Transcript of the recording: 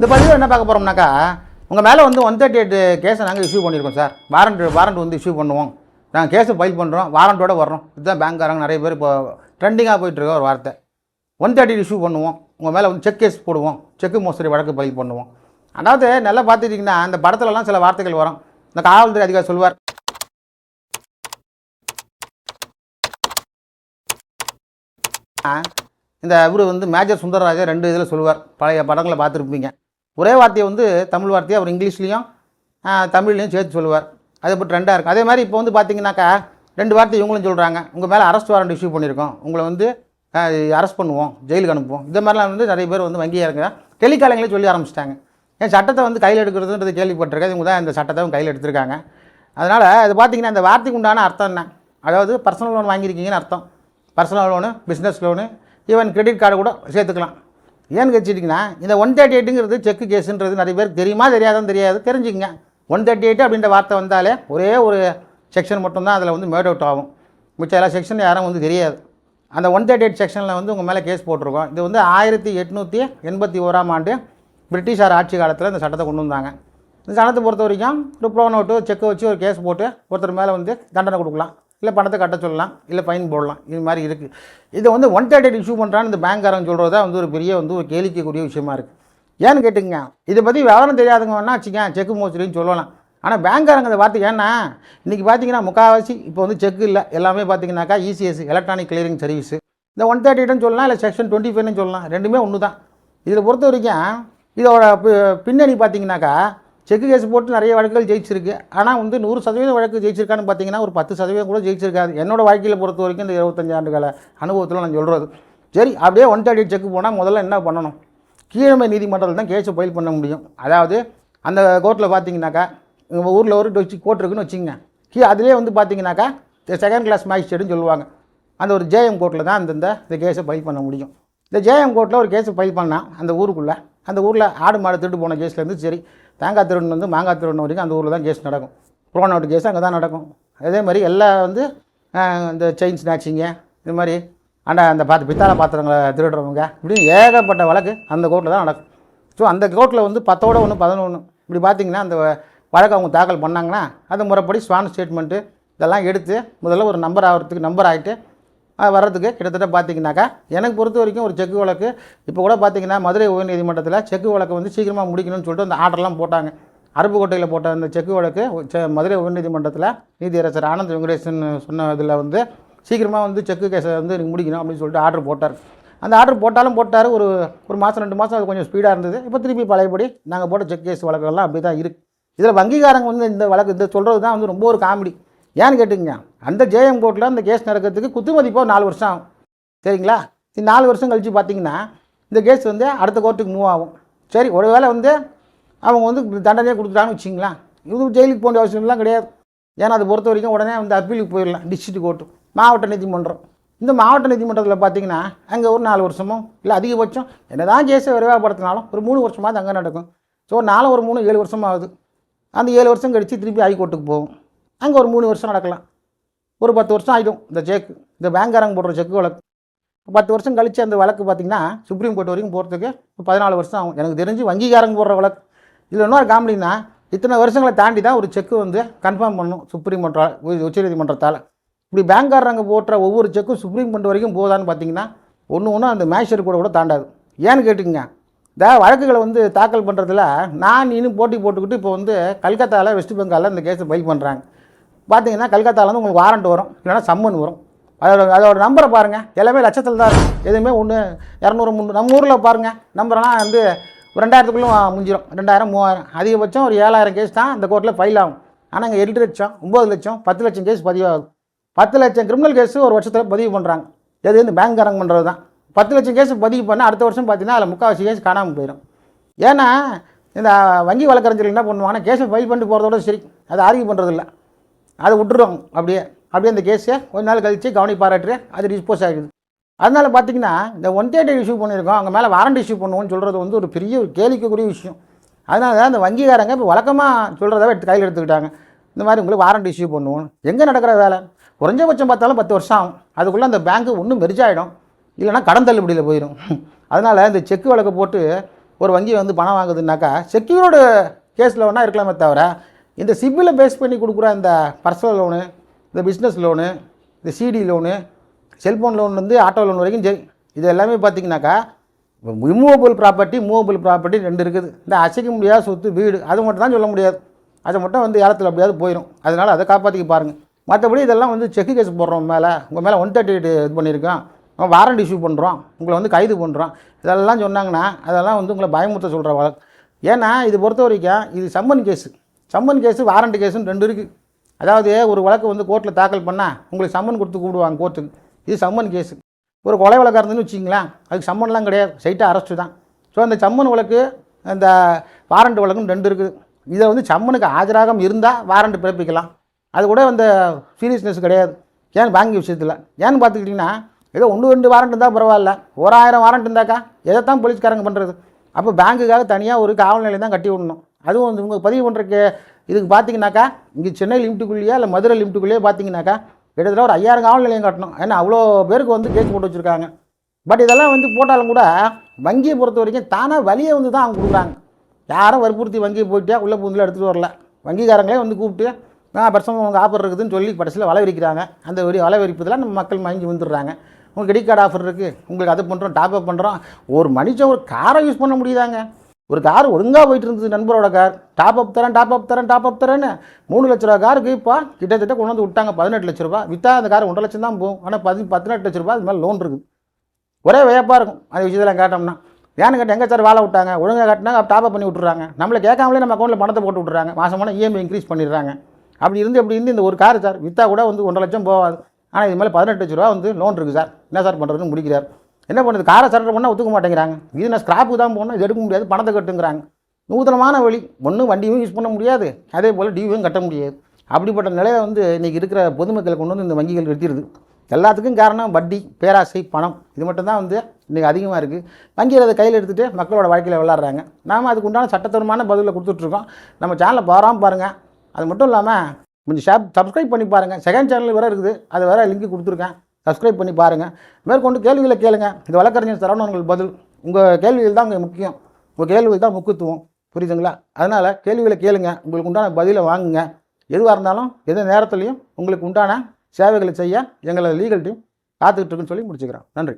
இந்த பதிவு என்ன பார்க்க போகிறோம்னாக்கா உங்கள் மேலே வந்து ஒன் தேர்ட்டி எயிட் கேஸை நாங்கள் இஷ்யூ பண்ணியிருக்கோம் சார் வாரண்ட் வாரண்ட் வந்து இஷ்யூ பண்ணுவோம். நாங்கள் கேஸு ஃபைல் பண்ணுறோம் வாரண்ட்டோட வர்றோம். இதுதான் பேங்க்காரங்க நிறைய பேர் இப்போ ட்ரெண்டிங்காக போயிட்டுருக்க ஒரு வார்த்தை. ஒன் தேர்ட்டி இஷ்யூ பண்ணுவோம். உங்கள் மேலே வந்து செக் கேஸ் போடுவோம். செக்கு மோசடி வழக்கு பதிவு பண்ணுவோம். அதாவது நல்லா பார்த்துட்டிங்கன்னா அந்த படத்துலலாம் சில வார்த்தைகள் வரும். இந்த காவல்துறை அதிகாரி சொல்வார். இந்த இவர் வந்து மேஜர் சுந்தரராஜர் ரெண்டு இதில் சொல்லுவார் பழைய படங்களை பார்த்துருப்பீங்க. ஒரே வார்த்தையை வந்து தமிழ் வார்த்தையை அவர் இங்கிலீஷ்லேயும் தமிழ்லையும் சேர்த்து சொல்லுவார். அது இப்போ ட்ரெண்டாக இருக்கும் அதே மாதிரி இப்போ வந்து பார்த்தீங்கன்னாக்கா ரெண்டு வார்த்தை இவங்களும் சொல்கிறாங்க உங்கள் மேலே அரெஸ்ட் வாரண்ட் இஷ்யூ பண்ணியிருக்கோம் உங்களை வந்து அரெஸ்ட் பண்ணுவோம் ஜெயிலுக்கு அனுப்புவோம். இந்த மாதிரிலாம் வந்து நிறைய பேர் வந்து வங்கியாக இருக்க டெலிகாலங்களே சொல்லி ஆரம்பிச்சிட்டாங்க. ஏன் சட்டத்தை வந்து கையில் எடுக்கிறதுன்றது கேள்விப்பட்டிருக்கேன் இவங்க தான் இந்த சட்டத்தை கையில் எடுத்திருக்காங்க. அதனால் இது பார்த்தீங்கன்னா இந்த வார்த்தைக்கு உண்டான அர்த்தம் என்ன? அதாவது பர்சனல் லோன் வாங்கியிருக்கீங்கன்னு அர்த்தம். Personal loan business loan even credit card கூட சேர்த்துக்கலாம். ஏன்னு வச்சுட்டிங்கன்னா இந்த ஒன் தேர்ட்டி எயிட்டுங்கிறது செக்கு கேஸுன்றது நிறைய பேருக்கு தெரியுமா தெரியாதுன்னு தெரியாது. தெரிஞ்சுக்கங்க. ஒன் தேர்ட்டி எயிட் அப்படின்ற வார்த்தை வந்தாலே ஒரே ஒரு செக்ஷன் மட்டும்தான் அதில் வந்து மேட் அவுட் ஆகும். மிச்சம் எல்லா செக்ஷன் யாரும் வந்து தெரியாது. அந்த ஒன் தேர்ட்டி எயிட் செக்ஷனில் வந்து உங்கள் மேலே கேஸ் போட்டிருக்கோம். இது வந்து ஆயிரத்தி எட்நூற்றி எண்பத்தி ஓராம் ஆண்டு பிரிட்டிஷார் ஆட்சி காலத்தில் இந்த சட்டத்தை கொண்டு வந்தாங்க. இந்த சட்டத்தை பொறுத்த வரைக்கும் ஒரு ப்ரோ நோட்டு செக்கை வச்சு ஒரு கேஸ் போட்டு ஒருத்தர் மேலே வந்து தண்டனை கொடுக்கலாம். இல்லை பணத்தை கட்ட சொல்லலாம் இல்லை ஃபைன் போடலாம் இது மாதிரி இருக்குது இதை வந்து ஒன் தேர்ட்டி இஷ்யூ பண்ணுறான்னு இந்த பேங்க்காரன் சொல்கிறது தான் வந்து ஒரு பெரிய வந்து ஒரு கேளிக்கக்கூடிய விஷயமா இருக்குது ஏன்னு கேட்டுங்க இதை பற்றி விவரம் தெரியாதவங்க வேணா வச்சுக்க செக்கு மோசடின்னு சொல்லலாம். ஆனால் பேங்க்காரங்க அதை பார்த்து ஏன்னா இன்றைக்கி பார்த்தீங்கன்னா முக்கால்வாசி இப்போ வந்து செக் இல்லை எல்லாமே பார்த்தீங்கன்னாக்கா இசிஎஸ் எலக்ட்ரானிக் கிளியரிங் சர்வீஸ் இந்த ஒன் தேர்ட்டின்னு சொல்லலாம் இல்லை செக்ஷன் டுவெண்ட்டி ஃபைவ்னு சொல்லலாம். ரெண்டுமே ஒன்று தான் இதில் பொறுத்த வரைக்கும் இதோட பி- பின்னணி பார்த்தீங்கன்னாக்கா செக்கு கேஸ் போட்டு நிறைய வழக்குகள் ஜெயிச்சிருக்கு. ஆனால் வந்து நூறு சதவீதம் வழக்கு ஜெயிச்சிருக்கான்னு பார்த்தீங்கன்னா ஒரு பத்து சதவீதம் கூட ஜெயிச்சிருக்காது. என்னோடய வாழ்க்கையில் பொறுத்த வரைக்கும் இந்த இருபத்தஞ்சு ஆண்டுகால அனுபவத்தில் நான் சொல்கிறது சரி அப்படியே ஒன் தேர்ட்டி செக் போனால் முதல்ல என்ன பண்ணணும்? கீழமை நீதிமன்றத்தில் தான் கேஸை ஃபைல் பண்ண முடியும். அதாவது அந்த கோர்ட்டில் பார்த்தீங்கன்னாக்கா உங்கள் ஊரில் ஒரு கோர்ட் இருக்குன்னு வச்சுங்க கீ அதிலே வந்து பார்த்தீங்கன்னாக்கா செகண்ட் கிளாஸ் மேஜிஸ்ட்ரேட்னு சொல்லுவாங்க. அந்த ஒரு ஜேஎம் கோர்ட்டில் தான் அந்தந்த இந்த கேஸை ஃபைல் பண்ண முடியும். இந்த ஜேஎம் கோர்ட்டில் ஒரு கேஸை ஃபைல் பண்ணால் அந்த ஊருக்குள்ளே அந்த ஊரில் ஆடு மாடு திருட்டு போன கேஸ்லேருந்து சரி தேங்காய் திருடன் வந்து மாங்காய் திருடன் வரைக்கும் அந்த ஊரில் தான் கேஸ் நடக்கும். ப்ரோன் அவுட் கேஸ் அங்கே தான் நடக்கும். அதே மாதிரி எல்லா வந்து இந்த செயின் ஸ்நாச்சிங்க இது மாதிரி ஆனால் அந்த பார்த்து பித்தாள பாத்திரங்களை திருடுறவங்க இப்படி ஏகப்பட்ட வழக்கு அந்த கோர்ட்டில் தான் நடக்கும். ஸோ அந்த கோர்ட்டில் வந்து பத்தோட ஒன்று பதினொன்று இப்படி பார்த்தீங்கன்னா அந்த வழக்கு அவங்க தாக்கல் பண்ணாங்கன்னா அது முறைப்படி ஸ்வான் ஸ்டேட்மெண்ட்டு இதெல்லாம் எடுத்து முதல்ல ஒரு நம்பர் ஆகிறதுக்கு நம்பர் ஆகிட்டு வர்றதுக்கு கிட்டத்தட்ட பார்த்தீங்கன்னாக்கா எனக்கு பொறுத்த வரைக்கும் ஒரு செக்கு வழக்கு. இப்போ கூட பார்த்தீங்கன்னா மதுரை உயர்நீதிமன்றத்தில் செக்கு வழக்கு வந்து சீக்கிரமாக முடிக்கணும்னு சொல்லிட்டு அந்த ஆர்டர்லாம் போட்டாங்க. அருப்புக்கோட்டையில் போட்ட அந்த செக்கு வழக்கு மதுரை உயர்நீதிமன்றத்தில் நீதியரசர் ஆனந்த் வெங்கடேசன் சொன்ன இதில் வந்து சீக்கிரமாக வந்து செக்கு கேஸை வந்து எனக்கு முடிக்கணும் அப்படின்னு சொல்லிட்டு ஆர்டர் போட்டார். அந்த ஆர்டர் போட்டாலும் போட்டார். ஒரு ஒரு மாதம் ரெண்டு மாதம் அது கொஞ்சம் ஸ்பீடாக இருந்தது. இப்போ திருப்பி பழையபடி நாங்கள் போட்ட செக் கேஸ் வழக்குகள்லாம் அப்படி தான் இருக்குது இதில் வங்கிகாரங்க வந்து இந்த வழக்கு இந்த சொல்கிறது தான் வந்து ரொம்ப ஒரு காமெடி ஏன்னு கேட்டுங்க அந்த ஜேஎம் கோர்ட்டில் அந்த கேஸ் நடக்கிறதுக்கு குத்து மதிப்பாக நாலு வருஷம் ஆகும். சரிங்களா? இந்த நாலு வருஷம் கழித்து பார்த்தீங்கன்னா இந்த கேஸ் வந்து அடுத்த கோர்ட்டுக்கு மூவ் ஆகும். சரி ஒருவேளை வந்து அவங்க வந்து தண்டனையே கொடுத்துட்டான்னு வச்சிங்களேன் இது ஜெயிலுக்கு போக வேண்டிய அவசியம்லாம் கிடையாது. ஏன்னா அதை பொறுத்த வரைக்கும் உடனே வந்து அப்பீலுக்கு போயிடலாம். டிஸ்ட்ரிக்ட் கோர்ட்டு மாவட்ட நீதிமன்றம். இந்த மாவட்ட நீதிமன்றத்தில் பார்த்தீங்கன்னா அங்கே ஒரு நாலு வருஷமோ இல்லை அதிகபட்சம் என்ன தான் கேஸை விரைவாகப்படுத்தினாலும் ஒரு மூணு வருஷமாவது அங்கே நடக்கும். ஸோ நாலு ஒரு மூணு ஏழு வருஷமாகுது அந்த ஏழு வருஷம் கழித்து திருப்பி ஹைகோர்ட்டுக்கு போகும். அங்கே ஒரு மூணு வருஷம் நடக்கலாம். ஒரு பத்து வருஷம் ஆகிடும் இந்த செக்கு இந்த பேங்க்காரங்க போடுற செக்கு வழக்கு. பத்து வருஷம் கழித்து அந்த வழக்கு பார்த்தீங்கன்னா சுப்ரீம் கோர்ட் வரைக்கும் போகிறதுக்கு பதினாலு வருஷம் ஆகும். எனக்கு தெரிஞ்சு வங்கிக்காரங்க போடுற வழக்கு. இதில் இன்னொரு காமெடினா இத்தனை வருஷங்களை தாண்டி தான் ஒரு செக்கு வந்து கன்ஃபார்ம் பண்ணணும் சுப்ரீம் மன்ற உச்சநீதிமன்றத்தால் இப்படி பேங்க்காரங்க போட்டுற ஒவ்வொரு செக்கும் சுப்ரீம் கோர்ட் வரைக்கும் போதான்னு பார்த்தீங்கன்னா ஒன்று ஒன்று அந்த மேஷர் கூட கூட தாண்டாது. ஏன்னு கேட்டுங்க இந்த வழக்குகளை வந்து தாக்கல் பண்ணுறதுல நான் இன்னும் போட்டி போட்டுக்கிட்டு இப்போ வந்து கல்கத்தாவில் வெஸ்ட் பெங்காலில் இந்த கேஸை ஃபைல் பண்ணுறாங்க பார்த்தீங்கன்னா கல்கத்தாவில் வந்து உங்களுக்கு வாரண்ட் வரும். இல்லைன்னா சம்மன் வரும். அதோட அதோட நம்பரை பாருங்கள் எல்லாமே லட்சத்தில் தான் இருக்கும் எதுவுமே ஒன்று இரநூறு முந்நூறு நம்ம ஊரில் பாருங்கள் நம்பரெல்லாம் வந்து ரெண்டாயிரத்துக்குள்ளே முடிஞ்சிடும் ரெண்டாயிரம் மூவாயிரம். அதிகபட்சம் ஒரு ஏழாயிரம் கேஸ் தான் இந்த கோர்ட்டில் ஃபைல் ஆகும். ஆனால் இங்கே எட்டு லட்சம் ஒம்பது லட்சம் பத்து லட்சம் கேஸ் பதிவாகும் பத்து லட்சம் கிரிமினல் கேஸு ஒரு வருஷத்தில் பதிவு பண்ணுறாங்க எது வந்து பேங்க்காரங்க பண்ணுறது தான். பத்து லட்சம் கேஸ் பதிவு பண்ணால் அடுத்த வருஷம் பார்த்தீங்கன்னா அதில் முக்கால்வாசி கேஸ் காணாமல் போயிடும். ஏன்னா இந்த வங்கி வழக்கறிஞர்கள் என்ன பண்ணுவாங்கன்னா கேஸை ஃபைல் பண்ணிட்டு போகிறதோட சரி. அதை ஆர்கியூ பண்ணுறதில்ல அதை விட்டுருவாங்க அப்படியே அப்படியே அந்த கேஸை கொஞ்ச நாள் கழித்து கவனி பாராட்டு அது டிஸ்போஸ் ஆகிடுது அதனால் பார்த்தீங்கன்னா இந்த ஒன் தேர்ட்டி இஷ்யூ பண்ணியிருக்கோம். அவங்க மேலே வாரண்ட் இஷ்யூ பண்ணுவோம்னு சொல்கிறது வந்து ஒரு பெரிய ஒரு கேளிக்கக்கூடிய விஷயம். அதனால தான் இந்த வங்கிக்காரங்க இப்போ வழக்கமாக சொல்கிறத எடுத்து கையில் எடுத்துக்கிட்டாங்க. இந்த மாதிரி உங்களுக்கு வாரண்ட் இஷ்யூ பண்ணுவோம் எங்கே நடக்கிற வேலை? குறைஞ்சபட்சம் பார்த்தாலும் பத்து வருஷம் ஆகும். அதுக்குள்ளே அந்த பேங்க்கு ஒன்றும் மெரிஜாயிடும் இல்லைனா இல்லைன்னா கடன் தள்ளுபடியில் போயிடும் அதனால் இந்த செக்கு வழக்கு போட்டு ஒரு வங்கி வந்து பணம் வாங்குதுன்னாக்கா செக்யூர்டு கேஸில் வேணால் இருக்கலாமே தவிர இந்த சிபிலை பேஸ் பண்ணி கொடுக்குற இந்த பர்சனல் லோனு இந்த பிஸ்னஸ் லோனு இந்த சிடி லோனு செல்ஃபோன் லோன் வந்து ஆட்டோ லோன் வரைக்கும் சரி இது எல்லாமே பார்த்திங்கனாக்கா இம்மூவபிள் ப்ராப்பர்ட்டி மூவபிள் ப்ராப்பர்ட்டி ரெண்டு இருக்குது. இந்த அசைக்க முடியாத சொத்து வீடு அது மட்டும் தான் சொல்ல முடியாது. அதை மட்டும் வந்து ஏலத்தில் அப்படியாவது போயிடும் அதனால் அதை காப்பாற்றிக்க பாருங்கள் மற்றபடி இதெல்லாம் வந்து செக்கு கேஸ் போடுறோம் மேலே உங்கள் மேலே ஒன் தேர்ட்டி எயிட் இது பண்ணியிருக்கோம் வாரண்ட் இஷ்யூ பண்ணுறோம் உங்களை வந்து கைது பண்ணுறோம் இதெல்லாம் சொன்னாங்கன்னா அதெல்லாம் வந்து உங்களை பயமுறுத்த சொல்கிற வழக்கு. ஏன்னா இது பொறுத்த வரைக்கும் இது summon case summon case warrant கேஸுன்னு ரெண்டு இருக்குது அதாவது ஒரு வழக்கு வந்து கோர்ட்டில் தாக்கல் பண்ணால் உங்களுக்கு சம்மன் கொடுத்து கூப்பிடுவாங்க கோர்ட்டுக்கு. இது சம்மன் கேஸு. ஒரு கொலை வழக்காக இருந்துன்னு வச்சிங்களேன் அதுக்கு சம்மன்லாம் கிடையாது. சைட்டாக அரெஸ்ட்டு தான். ஸோ அந்த சம்மன் வழக்கு அந்த வாரண்ட் வழக்குன்னு ரெண்டு இருக்குது. இதை வந்து சம்மனுக்கு ஆஜராகாமல் இருந்தால் வாரண்ட் பிறப்பிக்கலாம். அது கூட அந்த சீரியஸ்னஸ் கிடையாது. ஏன் பேங்க் விஷயத்தில்? ஏன்னு பார்த்துக்கிட்டிங்கன்னா ஏதோ ஒன்று ரெண்டு வாரண்ட் இருந்தால் பரவாயில்ல. ஓராயிரம் வாரண்ட் இருந்தாக்கா எதை தான் போலீஸ்காரங்க பண்ணுறது அப்போ பேங்க்குக்காக தனியாக ஒரு காவல் நிலையம் தான் கட்டி விடணும். அதுவும் வந்து இவங்க பதிவு பண்ணுறக்கு இதுக்கு பார்த்தீங்கன்னாக்கா இங்கே சென்னை லிமிட்டுக்குள்ளேயே இல்லை மதுரை லிமிட்டுக்குள்ளேயே பார்த்தீங்கன்னாக்கா கிட்டத்தட்ட ஒரு ஐயாயிரம் காவல் நிலையம் கட்டணும். ஏன்னா அவ்வளோ பேருக்கு வந்து கேஸ் போட்டு வச்சுருக்காங்க. பட் இதெல்லாம் வந்து போட்டாலும் கூட வங்கியை பொறுத்த வரைக்கும் தானாக வழியை வந்து தான் அவங்க கொடுக்குறாங்க. யாரும் வற்புறுத்தி வங்கியை போயிட்டே உள்ளே பூந்தில் எடுத்துகிட்டு வரல. வங்கிக்காரங்களே வந்து கூப்பிட்டு நான் பர்சனல் உங்கள் ஆஃபர் இருக்குதுன்னு சொல்லி கடைசியில் வலை விரிக்கிறாங்க. அந்த வரி வலை விரிப்பதில் நம்ம மக்கள் வாங்கி வந்துடுறாங்க. உங்களுக்கு கிரெடிட் கார்டு ஆஃபர் இருக்குது உங்களுக்கு அதை பண்ணுறோம் டாப்அப் பண்ணுறோம் ஒரு மனுஷன் ஒரு காரை யூஸ் பண்ண முடியுதாங்க? ஒரு கார் ஒழுங்காக போயிட்டு இருந்தது நண்பரோட கார் டாப் அப் தரேன் டாப் அப் தரேன் டாப் அப் தரேன்னு மூணு லட்ச ரூபா காருக்கு இப்போ கிட்டத்தட்ட கொண்டு வந்து விட்டாங்க பதினெட்டு லட்ச ரூபா. விற்றா அந்த கார் ஒன்றரை லட்சம் தான் போகும். ஆனால் பதி பதினெட்டு லட்ச ரூபா அது மேலே லோன் இருக்குது. ஒரே வியப்பாக இருக்கும். அந்த விஷயத்தில் கேட்டோம்னா. ஏன்னு கேட்டேன் எங்கே சார் வேலை விட்டாங்க. ஒழுங்காக கட்டினாங்க டாப் அப் பண்ணி விட்டுறாங்க. நம்மளை கேட்காமலே நம்ம அக்கௌண்ட்டில் பணத்தை போட்டு விட்டுறாங்க. மாதம் இஎம்ஐ இன்க்ரீஸ் பண்ணிடுறாங்க. அப்படி இருந்து அப்படி இருந்து இந்த ஒரு கார் சார் விற்றா கூட வந்து ஒன்றரை லட்சம் போகாது. ஆனால் இது மேலே பதினெட்டு லட்ச ரூபா வந்து லோன் இருக்குது சார் என்ன சார் பண்ணுறதுன்னு முடிக்கிறார். என்ன பண்ணுது? காரை சரண்டர் பண்ணால் ஒத்துக்க மாட்டேங்கிறாங்க. இது நான் ஸ்கிராப்புக்கு தான் போகணும் இது எடுக்க முடியாது பணத்தை கட்டுங்கிறாங்க. நூதனமான வழி. ஒன்றும் வண்டியும் யூஸ் பண்ண முடியாது. அதே போல் டியூவும் கட்ட முடியாது. அப்படிப்பட்ட நிலையை வந்து இன்றைக்கி இருக்கிற பொதுமக்களை கொண்டு வந்து இந்த வங்கிகள் நிறுத்திடுது. எல்லாத்துக்கும் காரணம் வட்டி பேராசை பணம். இது மட்டும்தான் வந்து இன்றைக்கி அதிகமாக இருக்குது வங்கியில் அதை கையில் எடுத்துகிட்டு மக்களோட வாழ்க்கையில் விளாட்றாங்க நாம் அதுக்கு உண்டான சட்டத்தரமான பதிலை கொடுத்துட்ருக்கோம் நம்ம சேனலை பாராமல் பாருங்கள் அது மட்டும் இல்லாமல் கொஞ்சம் ஷேப் சப்ஸ்கிரைப் பண்ணி பாருங்கள் செகண்ட் சேனல் வேறு இருக்குது. அது வேறு லிங்க் கொடுத்துருக்கேன். சப்ஸ்கிரைப் பண்ணி பாருங்கள் மேற்கொண்டு கேள்விகளை கேளுங்க. இது வழக்கறிஞர் உங்களுக்கு பதில். உங்கள் கேள்விகள் தான் இங்கே முக்கியம். உங்கள் கேள்விகள் தான் முக்கியத்துவம். புரியுதுங்களா? அதனால் கேள்விகளை கேளுங்க. உங்களுக்கு உண்டான பதிலை வாங்குங்க. எதுவாக இருந்தாலும் எந்த நேரத்துலையும் உங்களுக்கு உண்டான சேவைகளை செய்ய எங்களை லீகல் டீம் காத்துக்கிட்டு இருக்குன்னு சொல்லி முடிச்சுக்கிறோம். நன்றி.